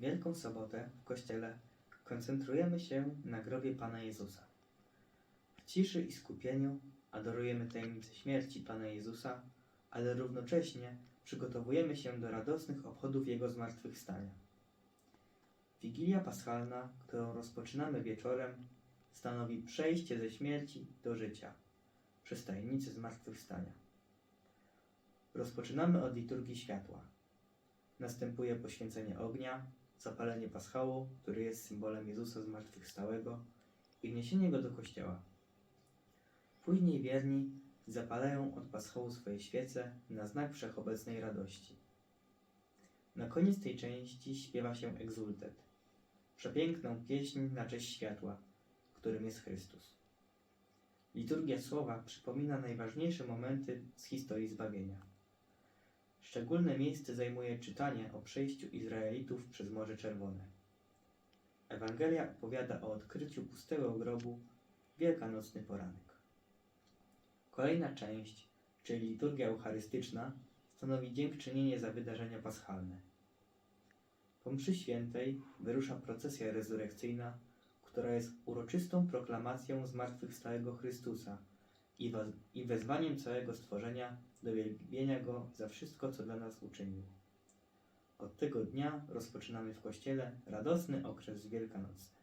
Wielką Sobotę w Kościele koncentrujemy się na grobie Pana Jezusa. W ciszy i skupieniu adorujemy tajemnicę śmierci Pana Jezusa, ale równocześnie przygotowujemy się do radosnych obchodów Jego zmartwychwstania. Wigilia Paschalna, którą rozpoczynamy wieczorem, stanowi przejście ze śmierci do życia przez tajemnicę zmartwychwstania. Rozpoczynamy od liturgii światła. Następuje poświęcenie ognia, zapalenie paschału, który jest symbolem Jezusa zmartwychwstałego i wniesienie go do kościoła. Później wierni zapalają od paschału swoje świece na znak wszechobecnej radości. Na koniec tej części śpiewa się egzultet, przepiękną pieśń na cześć światła, którym jest Chrystus. Liturgia słowa przypomina najważniejsze momenty z historii zbawienia. Szczególne miejsce zajmuje czytanie o przejściu Izraelitów przez Morze Czerwone. Ewangelia opowiada o odkryciu pustego grobu wielkanocny poranek. Kolejna część, czyli liturgia eucharystyczna, stanowi dziękczynienie za wydarzenia paschalne. Po mszy świętej wyrusza procesja rezurekcyjna, która jest uroczystą proklamacją zmartwychwstałego Chrystusa i, wez- i wezwaniem całego stworzenia do wielbienia Go za wszystko, co dla nas uczynił. Od tego dnia rozpoczynamy w Kościele radosny okres wielkanocny.